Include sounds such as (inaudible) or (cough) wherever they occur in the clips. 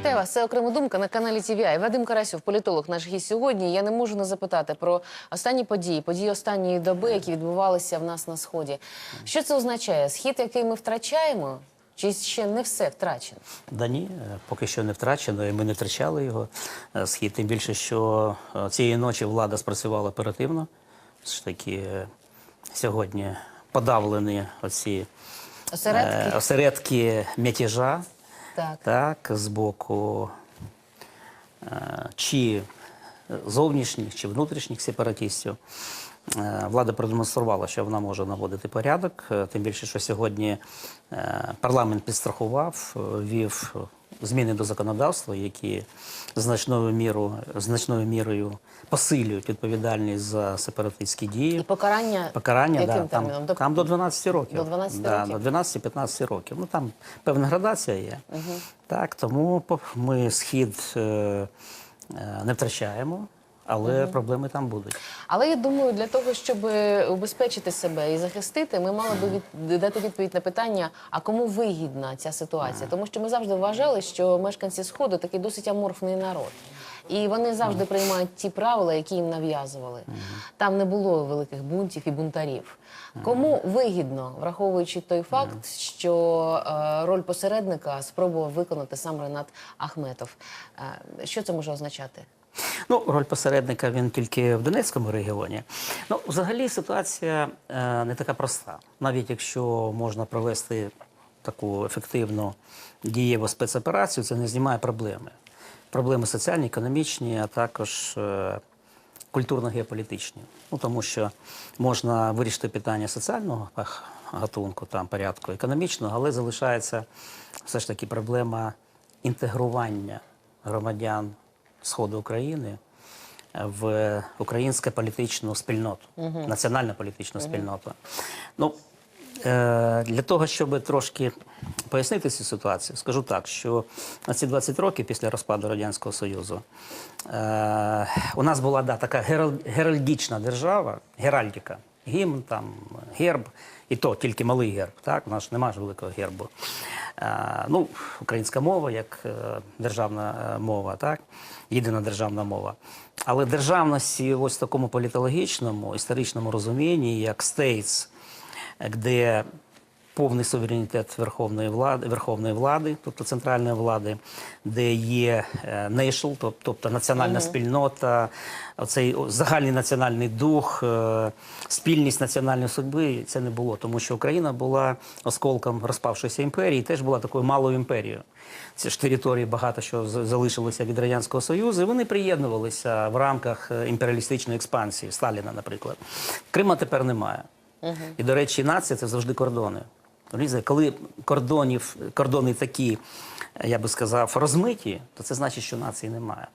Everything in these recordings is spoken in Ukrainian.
Вітаю вас. Це окрема думка на каналі TVI. Вадим Карасюв, політолог, наш гість сьогодні. Я не можу не запитати про останні події, події останньої доби, які відбувалися в нас на сході. Що це означає? Схід, який ми втрачаємо, чи ще не все втрачено? Да ні, е, поки що не втрачено, і ми не втрачали його е, схід. Тим більше, що е, цієї ночі влада спрацювала оперативно. Все ж таки сьогодні подавлені оці Осередки? е, осередки мятежа, Так. так, з боку е, чи зовнішніх, чи внутрішніх сепаратистів. Е, Влада продемонструвала, що вона може наводити порядок. е, Тим більше, що сьогодні парламент підстрахував, вів зміни до законодавства, які значною мірою, значною мірою посилюють відповідальність за сепаратистські І покарання, Покарання яким да, там. До- там до 12 років. До 12 да, років? До 12-15 років. Ну там певна градація є. Так, тому ми схід е, е, не втрачаємо, але проблеми там будуть. Але я думаю, для того, щоб убезпечити себе і захистити, ми мали би від... дати відповідь на питання, а кому вигідна ця ситуація? Тому що ми завжди вважали, що мешканці сходу такий досить аморфний народ. І вони завжди приймають ті правила, які їм нав'язували. Там не було великих бунтів і бунтарів. Кому вигідно, враховуючи той факт, що е, роль посередника спробував виконати сам Ренат Ахметов. Е, що це може означати? Ну, роль посередника він тільки в Донецькому регіоні. Ну, взагалі ситуація е, не така проста. Навіть якщо можна провести таку ефективну дієву спецоперацію, це не знімає проблеми. Проблеми соціальні, економічні, а також е, культурно-геополітичні. Ну, тому що можна вирішити питання соціального гатунку, там, порядку, економічного, але залишається все ж таки проблема інтегрування громадян Сходу України в українську політичну спільноту, національну політичну спільноту. Ну, е, для того, щоб трошки пояснити цю ситуацію, скажу так, що на ці 20 років після розпаду Радянського Союзу е, у нас була да, така герал- геральдична держава, геральдика, гімн, там, герб, і то тільки малий герб. Так? У нас немає ж великого гербу. А, ну, українська мова як е, державна е, мова, так? єдина державна мова. Але державності ось в такому політологічному, історичному розумінні, як states, де повний суверенітет верховної влади, верховної влади, тобто центральної влади, де є е, тоб- тобто національна спільнота, оцей загальний національний дух, е, спільність національної судьби це не було, тому що Україна була осколком розпавшоїся імперії, теж була такою малою імперією. Це ж території багато що залишилося від радянського союзу. і Вони приєднувалися в рамках е, імперіалістичної експансії Сталіна, наприклад. Крима тепер немає. І, до речі, нація це завжди кордони. Коли кордонів, кордони такі, я би сказав, розмиті, то це значить, що нації немає.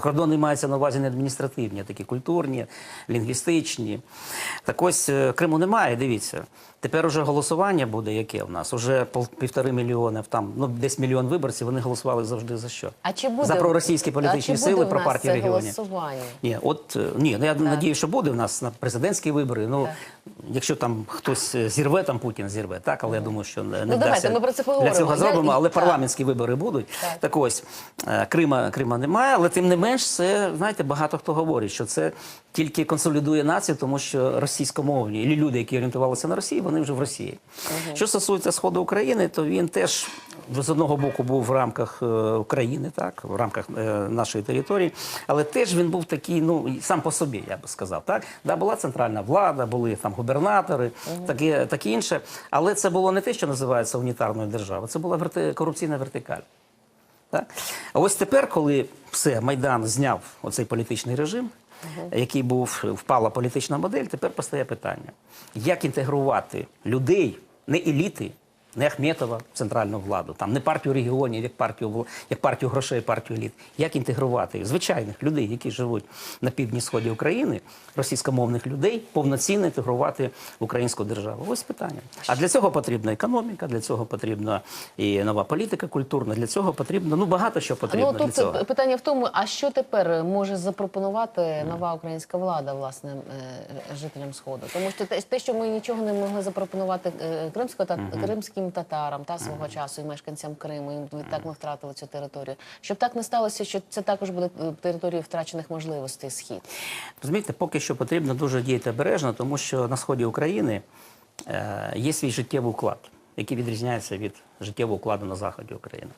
Кордони маються на увазі не адміністративні, а такі культурні, лінгвістичні. Так ось е, Криму немає, дивіться. Тепер уже голосування буде яке в нас? Уже півтори мільйони, там, ну, десь мільйон виборців, вони голосували завжди за що? А чи буде за проросійські а політичні чи сили, буде в про партії регіонів. голосування? Ні, от е, ні, ну я надію, що буде в нас на президентські вибори. Ну Так. Якщо там хтось е, зірве, там Путін зірве, так, але я думаю, що не, Ну, давайте, ми про це для поговоримо. цього Я- зробимо, але парламентські вибори будуть. Так. Так, ось е, Крима, Крима немає, але тим не менш, це знаєте, багато хто говорить, що це тільки консолідує націю, тому що російськомовні і люди, які орієнтувалися на Росію, вони вже в Росії. Що стосується сходу України, то він теж з одного боку був в рамках е, України, так в рамках нашої території, але теж він був такий, ну сам по собі, я би сказав. Так да, була центральна влада, були там губернатори, таке, таке інше. Але це було не те, що називається унітарною державою, це була верти, корупційна вертикаль. Так? А ось тепер, коли все, Майдан зняв оцей політичний режим, який був, впала політична модель, тепер постає питання: як інтегрувати людей, не еліти, не Ахметова центральну владу, там не партію регіонів, як партію як партію грошей, партію еліт. Як інтегрувати звичайних людей, які живуть на півдні сході України, російськомовних людей, повноцінно інтегрувати в українську державу? Ось питання. А для цього потрібна економіка, для цього потрібна і нова політика культурна. Для цього потрібно ну багато що потрібно ну для тут цього. питання в тому, а що тепер може запропонувати нова українська влада власне е, жителям сходу? Тому що те, те, що ми нічого не могли запропонувати е, кримсько та кримській кримським татарам та свого часу і мешканцям Криму. І відтак ми втратили цю територію. Щоб так не сталося, що це також буде е, територією втрачених можливостей схід. Розумієте, поки що потрібно дуже діяти обережно, тому що на сході України е, є свій життєвий уклад, який відрізняється від життєвого укладу на заході України.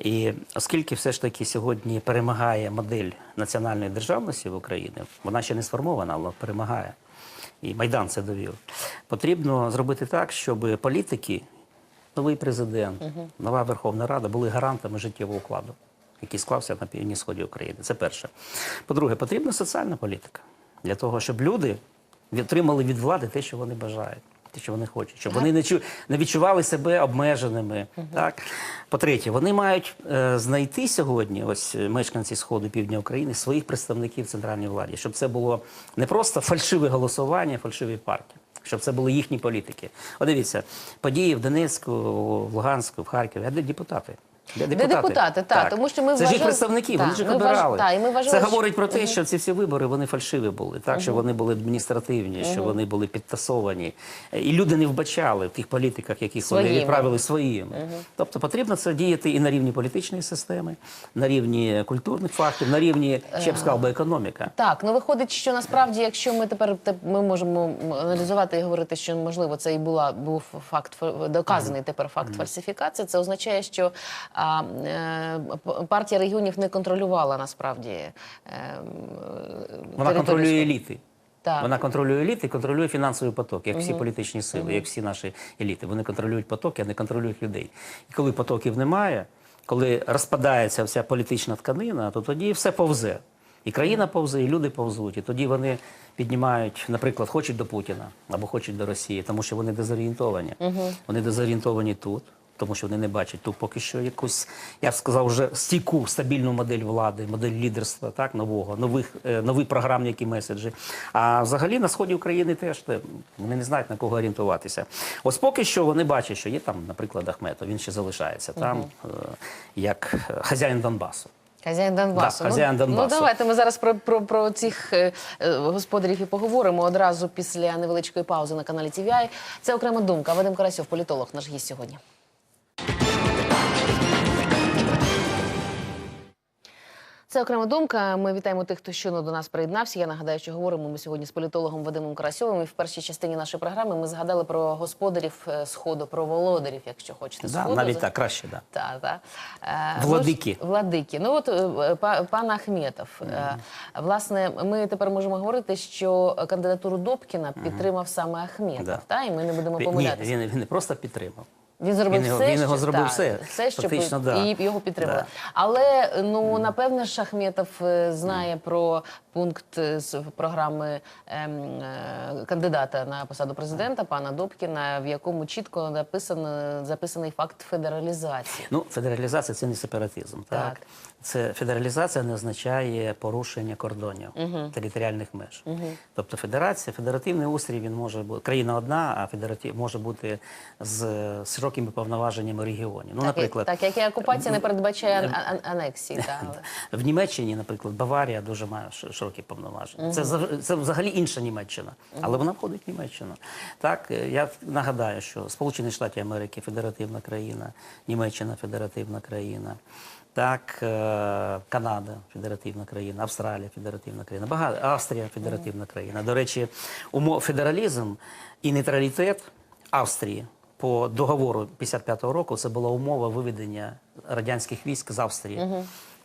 І оскільки все ж таки сьогодні перемагає модель національної державності в Україні, вона ще не сформована, але перемагає. І Майдан це довів. Потрібно зробити так, щоб політики, новий президент, нова Верховна Рада були гарантами життєвого укладу, який склався на півдні сході України. Це перше. По-друге, потрібна соціальна політика для того, щоб люди отримали від влади те, що вони бажають. Те, що вони хочуть, щоб вони не чу не відчували себе обмеженими. Так по-третє, вони мають е, знайти сьогодні, ось е, мешканці сходу півдня України, своїх представників центральній владі, щоб це було не просто фальшиве голосування, фальшиві партії, щоб це були їхні політики. О, дивіться, події в Донецьку, в Луганську, в Харкові, а де депутати? Де депутати, так, тому що ми це ж їх представники, так, вони ж їх вваж- обирали. так, і ми вважали, це що- говорить про те, що ці всі вибори вони фальшиві були, так що вони були адміністративні, що вони були підтасовані, і люди не вбачали в тих політиках, яких вони Своїми. відправили своїми. Тобто потрібно це діяти і на рівні політичної системи, на рівні культурних фактів, на рівні ще б сказав би економіка. Так, ну виходить, що насправді, якщо ми тепер те- ми можемо аналізувати і говорити, що можливо це і була був факт фа- доказаний тепер факт фальсифікації, це означає, що а, е, партія регіонів не контролювала насправді. е, Вона контролює еліти. Так. Вона контролює еліти, контролює фінансовий поток, як всі політичні сили, як всі наші еліти. Вони контролюють потоки, а не контролюють людей. І коли потоків немає, коли розпадається вся політична тканина, то тоді все повзе. І країна повзе, і люди повзуть. І тоді вони піднімають, наприклад, хочуть до Путіна або хочуть до Росії, тому що вони дезорієнтовані. Вони дезорієнтовані тут. Тому що вони не бачать тут поки що якусь, я б сказав, вже стійку, стабільну модель влади, модель лідерства, так нового, нових е, нові програмні які меседжі. А взагалі на сході України теж вони не знають на кого орієнтуватися. Ось поки що вони бачать, що є там, наприклад, Ахметов, він ще залишається там е, як е, хазяїн Донбасу. Хазяїн Донбасу. Да, хазяїн ну, Донбасу. ну давайте ми зараз про, про, про цих е, господарів і поговоримо одразу після невеличкої паузи на каналі TVI. Це окрема думка. Вадим Карасьов, політолог, наш гість сьогодні. Це окрема думка. Ми вітаємо тих, хто щойно до нас приєднався. Я нагадаю, що говоримо ми сьогодні з політологом Вадимом Карасьовим. І в першій частині нашої програми ми згадали про господарів е, сходу, про володарів, якщо хочете Да, сходу. навіть так, краще, да. Та, та. Е, Владики. ну владики. Ну от е, па- пан Ахметов. е, Власне, ми тепер можемо говорити, що кандидатуру Добкіна підтримав саме Ахметов. Да. Та, і ми не будемо Ні, він, він не просто підтримав. Він зробив Він його- все, він його зробив так, все. все, що Фактично, да. і його підтримали. Да. Але ну напевне Шахметов Ахметов е, знає про пункт е, з програми ем, е, кандидата на посаду президента пана Добкіна, в якому чітко написано записаний факт федералізації. Ну, федералізація це не сепаратизм. Так? Так. Це федералізація не означає порушення кордонів територіальних меж. Тобто федерація, федеративний устрій він може бути країна одна, а федератив може бути з широкими повноваженнями регіонів. Ну, Так, наприклад, так як і окупація не передбачає ан- ан- анексії. (laughs) та, але- в Німеччині, наприклад, Баварія дуже має широкі повноваження. Це, зав- це взагалі інша Німеччина, але вона входить в Німеччину. Так, е, я нагадаю, що Сполучені Штати Америки федеративна країна, Німеччина федеративна країна. Так, е, Канада федеративна країна, Австралія федеративна країна, багато Австрія федеративна країна. До речі, умов федералізм і нейтралітет Австрії по договору 55-го року це була умова виведення радянських військ з Австрії.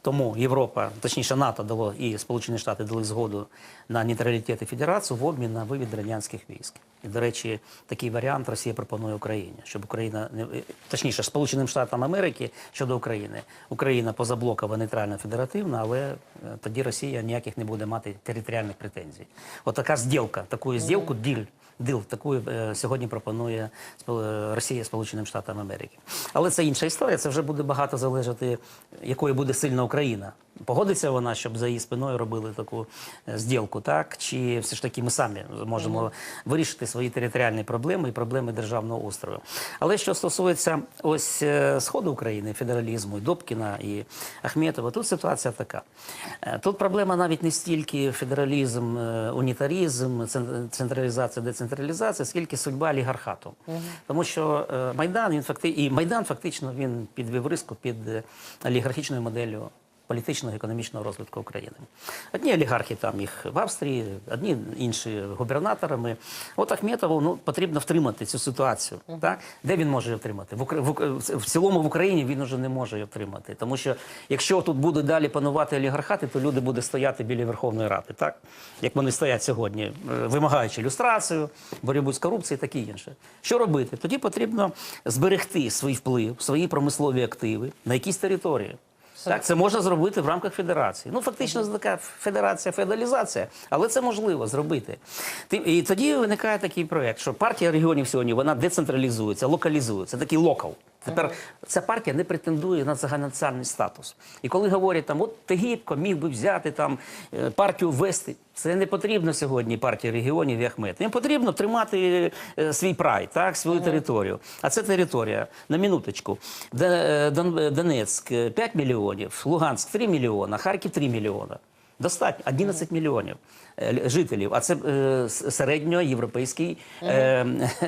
Тому Європа, точніше НАТО дало і Сполучені Штати дали згоду на нейтралітет і федерацію в обмін на вивід радянських військ. І, до речі, такий варіант Росія пропонує Україні, щоб Україна не точніше Сполученим Штатам Америки щодо України. Україна позаблокова нейтральна федеративна, але е, тоді Росія ніяких не буде мати територіальних претензій. От така зділка, таку зділку, діль. Дил таку е, сьогодні пропонує е, Росія Сполученим Штатам Америки. Але це інша історія. Це вже буде багато залежати, якою буде сильна Україна. Погодиться вона, щоб за її спиною робили таку е, зділку, так? Чи все ж таки ми самі можемо вирішити свої територіальні проблеми і проблеми державного устрою. Але що стосується ось е, сходу України, федералізму, і Добкіна і Ахметова, тут ситуація така. Е, Тут проблема навіть не стільки федералізм, е, унітарізм, централізація, децентралізація, скільки судьба олігархату. Тому що Майдан він факти... і Майдан фактично він підвів риску під олігархічною моделлю політичного і економічного розвитку України. Одні олігархи там їх в Австрії, одні інші губернаторами. От Ахметову ну, потрібно втримати цю ситуацію. Так? Де він може її втримати? В, в... В цілому в Україні він уже не може її втримати. Тому що якщо тут буде далі панувати олігархати, то люди будуть стояти біля Верховної Ради, так? як вони стоять сьогодні, е, вимагаючи люстрацію, боротьбу з корупцією і таке інше. Що робити? Тоді потрібно зберегти свій вплив, свої промислові активи на якійсь території. Так, це можна зробити в рамках федерації. Ну, фактично, це така федерація, федералізація, але це можливо зробити. Ти- І тоді виникає такий проєкт, що партія регіонів сьогодні вона децентралізується, локалізується, такий локал. Тепер ця партія не претендує на загальнонаціональний статус. І коли говорять, там, от Тегібко міг би взяти там е, партію ввести, це не потрібно сьогодні партії регіонів і Ахмет. Їм потрібно тримати е, свій прай, так, свою територію. А це територія, на минуточку. Е, Дон- Донецьк е, 5 мільйонів, Луганськ 3 мільйона, Харків 3 мільйона. Достатньо 11 мільйонів е, жителів. А це е, середньоєвропейський е,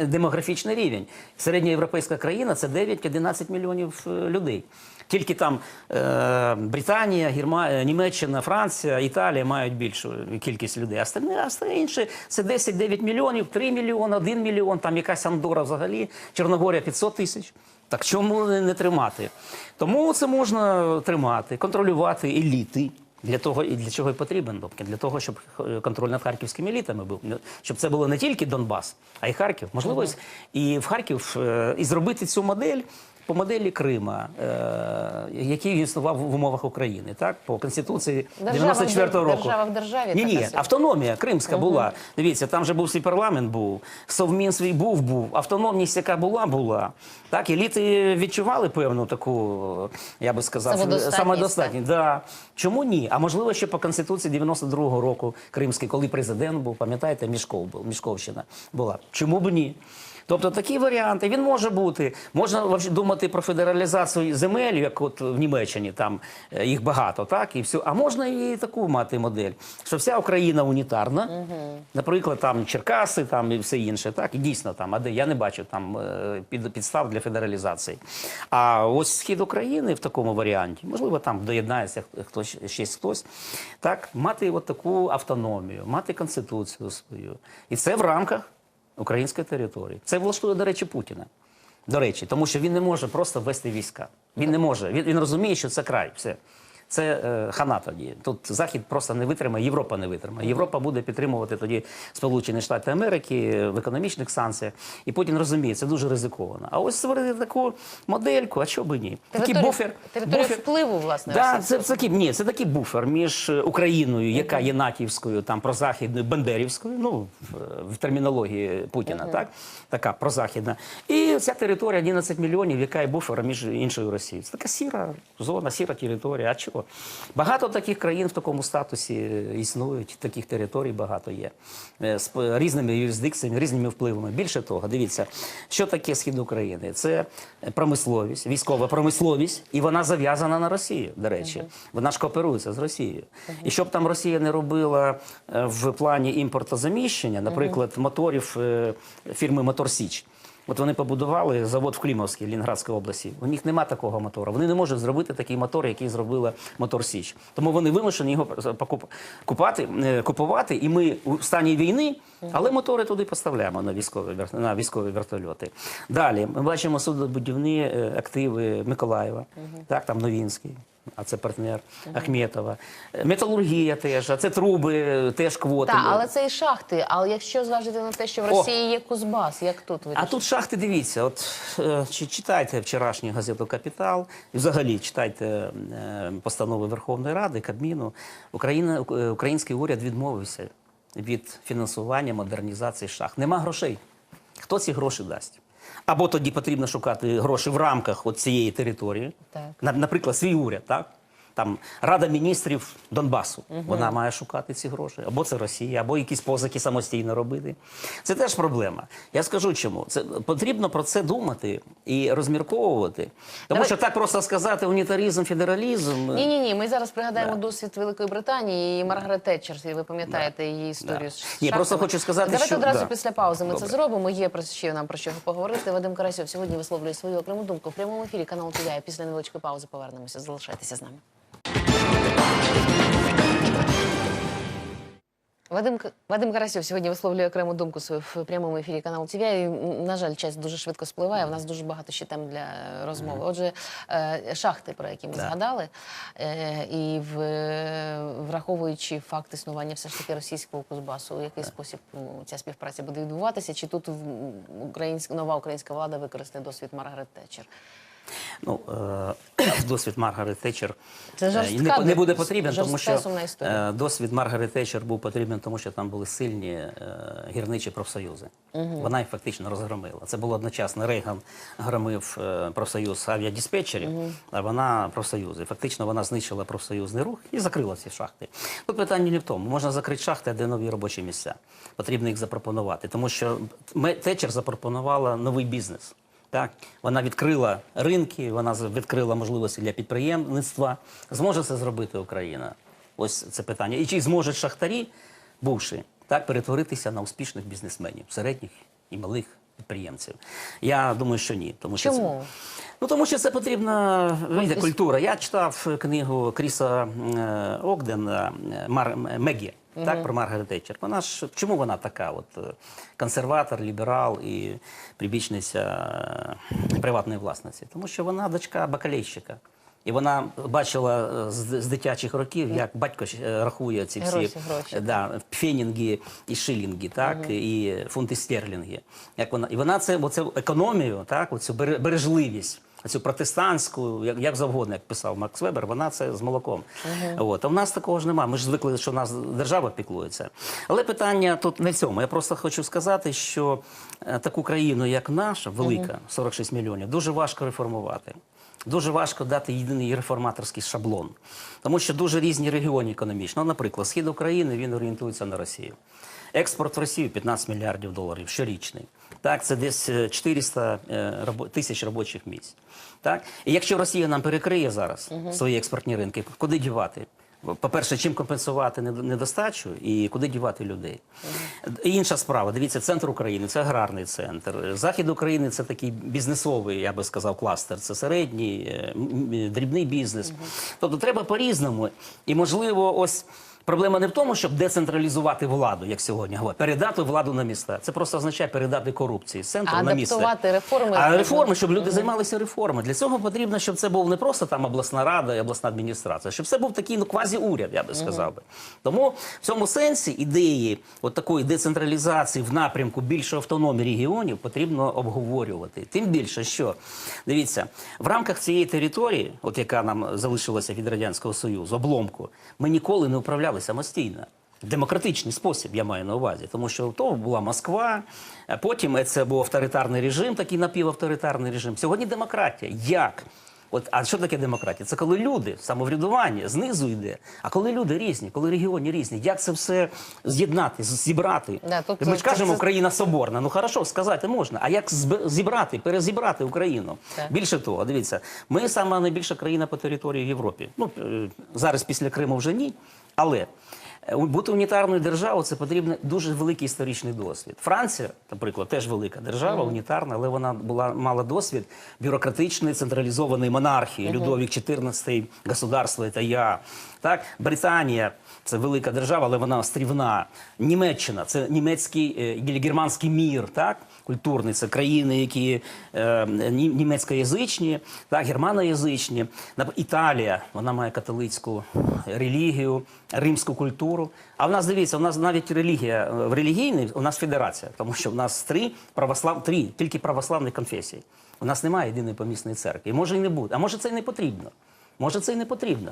демографічний рівень. Середньоєвропейська країна це 9-11 мільйонів е, людей. Тільки там е, Британія, Герма... е, Німеччина, Франція, Італія мають більшу кількість людей. А остальні інші це 10-9 мільйонів, 3 мільйони, 1 мільйон, там якась Андора взагалі, Чорногорія 500 тисяч. Так чому не тримати? Тому це можна тримати, контролювати еліти. Для того і для чого і потрібен Добкін? Для того, щоб е, контроль над харківськими елітами був, щоб це було не тільки Донбас, а й Харків. Можливо, і в Харків е, і зробити цю модель по моделі Крима, е, який існував в умовах України, так по конституції 94-го року. держава в державі Ні, ні, автономія кримська була. Дивіться, там же був свій парламент, був совмін свій був, був автономність, яка була, була. Так, еліти відчували певну таку, я би сказав, Самодостатність, самодостатність. Да. Чому ні? А можливо, ще по конституції 92-го року кримський, коли президент був, пам'ятаєте, Мішков був, Мішковщина була. Чому б ні? Тобто такі варіанти він може бути. Можна думати про федералізацію земель, як от в Німеччині, там е, їх багато, так і все. А можна і таку мати модель, що вся Україна унітарна, наприклад, там Черкаси, там і все інше, так і дійсно там, а де я не бачу там е, під, підстав для федералізації. А ось схід України в такому варіанті, можливо, там доєднається хтось ще хтось, так мати от таку автономію, мати конституцію свою, і це в рамках української території. Це влаштує, до речі, Путіна. До речі, тому що він не може просто ввести війська. Він не може. Він, він розуміє, що це край. Все. Це е, хана тоді. Тут Захід просто не витримає, Європа не витримає. Європа буде підтримувати тоді Сполучені Штати Америки в економічних санкціях. І Путін розуміє, це дуже ризиковано. А ось створити таку модельку, а чого би ні? Такий буфер. територію буфер. впливу, власне, Да, це, це, такий, ні, це такий буфер між Україною, яка є натівською, там прозахідною, бандерівською, ну в, термінології Путіна, так така прозахідна, і ця територія 11 мільйонів, яка є буфером між іншою Росією. Це така сіра зона, сіра територія. А чого? Багато таких країн в такому статусі е, існують, таких територій багато є е, з різними юрисдикціями, різними впливами. Більше того, дивіться, що таке схід України? Це промисловість, військова промисловість, і вона зав'язана на Росію. До речі, вона ж кооперується з Росією. І щоб там Росія не робила е, в плані імпортозаміщення, наприклад, моторів фірми Мотор Січ. От вони побудували завод в Клімовській, Лінградській області. У них нема такого мотора. Вони не можуть зробити такий мотор, який зробила мотор Січ. Тому вони вимушені його купати, е, купувати. І ми у стані війни, але мотори туди поставляємо на військові на військові вертольоти. Далі ми бачимо суднобудівні е, активи Миколаєва, так там Новінський. А це партнер Ахметова. Металургія теж, а це труби, теж квоти. Так, але це і шахти. Але якщо зважити на те, що в О! Росії є Кузбас, як тут А тут шахти, дивіться, от е, чи читайте вчорашню газету Капітал, і взагалі читайте е, постанови Верховної Ради, Кабміну. Україна, е, український уряд відмовився від фінансування модернізації шахт. Нема грошей. Хто ці гроші дасть? Або тоді потрібно шукати гроші в рамках от цієї території, Так. На- наприклад, свій уряд, так? Там Рада міністрів Донбасу. Вона має шукати ці гроші, або це Росія, або якісь позики самостійно робити. Це теж проблема. Я скажу чому. Це потрібно про це думати і розмірковувати. Тому Давай- що так просто сказати унітарізм, федералізм. Ні, ні, ні. Ми зараз пригадаємо досвід Великої Британії і Маргарет Тетчер. Ви пам'ятаєте її історію Да. з Ні, просто хочу сказати, Давайте що- одразу да. після паузи ми це зробимо. Є про ще нам про що поговорити. Вадим Карасьов сьогодні висловлює свою окрему думку в прямому ефірі каналу ТВ. Після невеличкої паузи повернемося. Залишайтеся з нами. Вадим, Вадим Карасьов сьогодні висловлює окрему думку свою в прямому ефірі каналу ТВ. І, на жаль, час дуже швидко спливає. У нас дуже багато ще тем для е, розмови. Отже, е, шахти, про які ми Да. згадали, е, і в, враховуючи факт існування все ж таки російського Кузбасу, у який спосіб ну, ця співпраця буде відбуватися? Чи тут українська нова українська влада використає досвід Маргарет Тетчер? Ну, е, (clears throat) досвід Маргарет Тетчер Це е, жорстка, не, не буде потрібен, тому що е, досвід Маргарет Тетчер був потрібен, тому що там були сильні е, гірничі профсоюзи. Вона їх фактично розгромила. Це було одночасно. Рейган громив е, профсоюз авіадиспетчерів, а вона профсоюзи. Фактично вона знищила профсоюзний рух і закрила ці шахти. Тут питання не в тому. Можна закрити шахти, а де нові робочі місця. Потрібно їх запропонувати, тому що Тетчер запропонувала новий бізнес. Так, вона відкрила ринки, вона відкрила можливості для підприємництва. Зможе це зробити Україна? Ось це питання. І чи зможуть шахтарі, бувши, так, перетворитися на успішних бізнесменів, середніх і малих підприємців? Я думаю, що ні. Тому що Чому? Це, ну тому що це потрібна видите, культура. Я читав книгу Кріса е, Огдена Мар, Мегі. Так, про Маргарет Тетчер. Вона ж чому вона така? От е, консерватор, ліберал і прибічниця е, приватної власності? Тому що вона дочка бакалейщика. І вона бачила е, з, з дитячих років, як батько рахує ці всі Гроші, гроші, да, фенінги і шилінги, так, і фунти стерлінги. Як вона, і вона це, оцю економію, так, оцю бере- бережливість, цю протестантську, як, як завгодно, як писав Макс Вебер, вона це з молоком. От. А в нас такого ж немає. Ми ж звикли, що в нас держава піклується. Але питання тут не в цьому. Я просто хочу сказати, що е, таку країну, як наша, велика, 46 мільйонів, дуже важко реформувати. Дуже важко дати єдиний реформаторський шаблон, тому що дуже різні регіони економічно. Ну, наприклад, схід України він орієнтується на Росію. Експорт в Росію 15 мільярдів доларів щорічний. Так, це десь е, 400 е, тисяч робочих місць. Так? І якщо Росія нам перекриє зараз свої експортні ринки, куди дівати? По-перше, чим компенсувати недостачу і куди дівати людей. Інша справа. Дивіться, центр України це аграрний центр. Захід України це такий бізнесовий, я би сказав, кластер. Це середній, е, дрібний бізнес. Тобто треба по-різному. І можливо, ось. Проблема не в тому, щоб децентралізувати владу, як сьогодні говорять, передати владу на міста. Це просто означає передати корупції з центру А на місце. адаптувати реформи? А реформи, щоб люди займалися реформами. Для цього потрібно, щоб це був не просто там обласна рада і обласна адміністрація, щоб це був такий ну квазі-уряд, я би сказав би. Тому в цьому сенсі ідеї от такої децентралізації в напрямку більшої автономії регіонів потрібно обговорювати. Тим більше, що дивіться, в рамках цієї території, от яка нам залишилася від радянського союзу, обломку, ми ніколи не управляли самостійно. Демократичний спосіб я маю на увазі, тому що то була Москва, потім це був авторитарний режим, такий напівавторитарний режим. Сьогодні демократія. Як? От, а що таке демократія? Це коли люди, самоврядування знизу йде. А коли люди різні, коли регіони різні, як це все з'єднати, зібрати? Да, тут Ми ж кажемо, це- Україна соборна. Ну хорошо, сказати можна. А як зібрати, перезібрати Україну? Так. Більше того, дивіться, ми сама найбільша країна по території в Європі. Ну е, зараз після Криму вже ні, але. е, Бути унітарною державою це потрібен дуже великий історичний досвід. Франція, наприклад, теж велика держава, унітарна, але вона була мала досвід бюрократичної централізованої монархії. Людовік XIV, государство це я. Так, Британія це велика держава, але вона острівна. Німеччина це німецький е, германський мір, так культурний. Це країни, які е, ні- німецькоязичні, так, германоязичні. Італія, вона має католицьку релігію, римську культуру. А в нас дивіться, у нас навіть релігія е, в релігійній, у нас федерація, тому що в нас три православ, три тільки православні конфесії. У нас немає єдиної помісної церкви. І може і не буде. А може це і не потрібно. Може, це і не потрібно.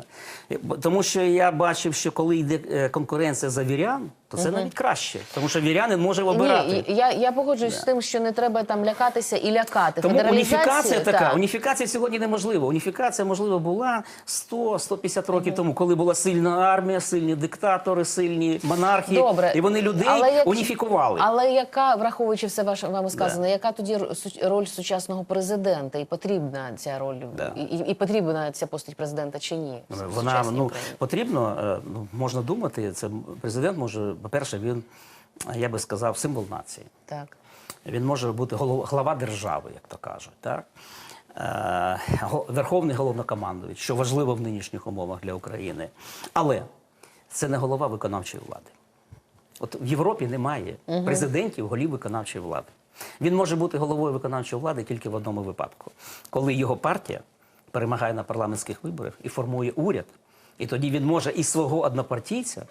Е, Тому що я бачив, що коли йде е, конкуренція за вірян, то це навіть краще. Тому що вірянин може обирати. Ні, я, я погоджуюсь з тим, що не треба там лякатися і лякати. Тому Федералізація, уніфікація така, так. уніфікація сьогодні неможлива. Уніфікація, можливо, була 100-150 років тому, коли була сильна армія, сильні диктатори, сильні монархи, Добре. і вони людей Але як- уніфікували. Але яка, враховуючи все ваше вами сказане, яка тоді роль сучасного президента? І потрібна ця роль, і, і, і потрібна ця постать президента чи ні? Вона ну Україні? потрібно, е, ну можна думати. Це президент може, по-перше, він я би сказав, символ нації. Так. Він може бути голов- глава держави, як то кажуть, так? Е, Верховний головнокомандуючий, що важливо в нинішніх умовах для України. Але це не голова виконавчої влади. От в Європі немає президентів, голів виконавчої влади. Він може бути головою виконавчої влади тільки в одному випадку, коли його партія перемагає на парламентських виборах і формує уряд, і тоді він може і свого однопартійця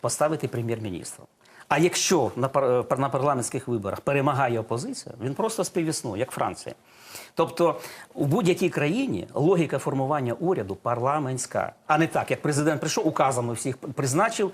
поставити прем'єр-міністром. А якщо на, е, на парламентських виборах перемагає опозиція, він просто співіснує, як Франція. Тобто у будь-якій країні логіка формування уряду парламентська, а не так, як президент прийшов, указами всіх призначив,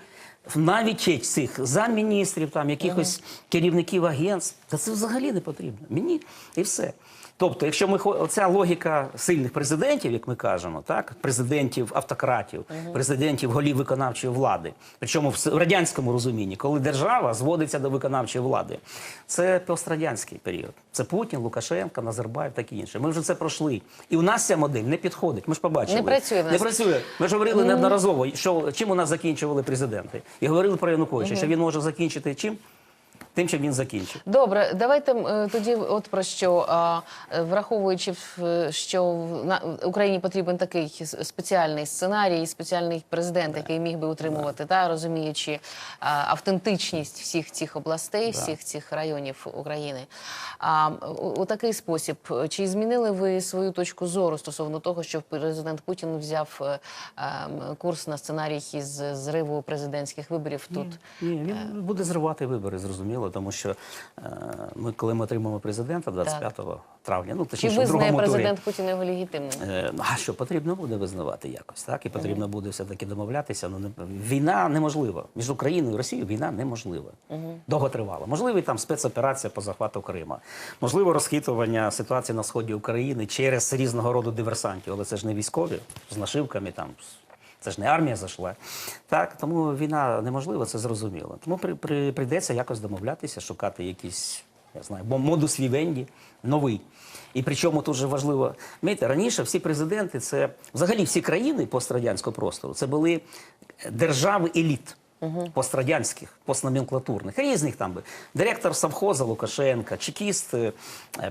навіть цих замміністрів, там якихось керівників агентств. Та це взагалі не потрібно. Мені і все. Тобто, якщо ми оця логіка сильних президентів, як ми кажемо, так президентів автократів, президентів голів виконавчої влади, причому в радянському розумінні, коли держава зводиться до виконавчої влади, це пострадянський період. Це Путін, Лукашенко, Назарбаєв, так і інше. Ми вже це пройшли. І у нас ця модель не підходить. Ми ж побачили. Не працює. Не працює. Ми ж говорили неодноразово, що чим у нас закінчували президенти, і говорили про Януковича, що він може закінчити чим. Тим, чим він закінчив. Добре, давайте е, тоді от про що е, враховуючи, е, що на Україні потрібен такий спеціальний сценарій, спеціальний президент, який міг би утримувати, та розуміючи автентичність всіх цих областей, всіх цих районів України. А у, у такий спосіб, чи змінили ви свою точку зору стосовно того, що президент Путін взяв курс на сценарій із зриву президентських виборів тут? Ні, він буде зривати вибори, зрозуміло, тому що е, ми, коли ми отримаємо президента 25 травня, ну Чи точніше, в визнає другому турі. президент Путін його легітимним? Е, ну, а що потрібно буде визнавати якось, так? І потрібно буде все-таки домовлятися. Ну, не, війна неможлива. Між Україною і Росією війна неможлива. Довготривала. Можливо, там спецоперація по захвату Крима. Можливо, розхитування ситуації на сході України через різного роду диверсантів, але це ж не військові з нашивками там. Це ж не армія зайшла. Так, тому війна неможлива, це зрозуміло. Тому при, при, прийдеться якось домовлятися, шукати якісь. я знаю, модус вівенді новий. І причому тут же важливо, знаєте, раніше всі президенти, це взагалі всі країни пострадянського простору, це були держави еліт. Пострадянських, постноменклатурних, різних там би. Директор совхоза Лукашенка, чекіст е,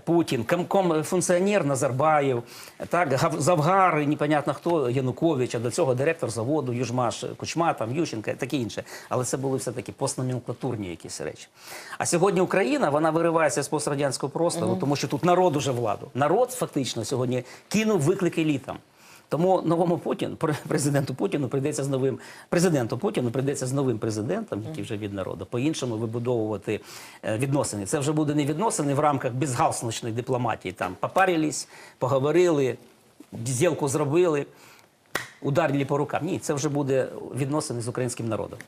Путін, комком функціонер Назарбаєв, так, завгари, непонятно хто, Янукович, а до цього директор заводу Южмаш, Кучма, там, Ющенка, таке інше. Але це були все-таки постноменклатурні якісь речі. А сьогодні Україна, вона виривається з пострадянського простору, тому що тут народ уже владу. Народ фактично сьогодні кинув виклик елітам. Тому новому Путіну, президенту Путіну прийдеться з новим президенту Путіну прийдеться з новим президентом, який вже від народу, по-іншому вибудовувати е, відносини. Це вже буде не відносини в рамках безгалсничної дипломатії. Там попарились, поговорили, зділку зробили, ударили по рукам. Ні, це вже буде відносини з українським народом.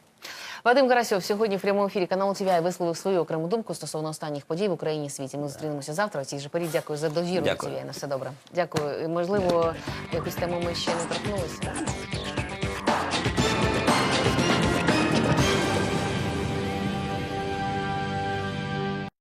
Вадим Карасьов сьогодні в прямому ефірі каналу ТВІ висловив свою окрему думку стосовно останніх подій в Україні і світі. Ми зустрінемося завтра. У цій же порі. Дякую за довіру. Дякую. ТВІ. На все добре. Дякую. Можливо, якусь тему ми ще не торкнулися.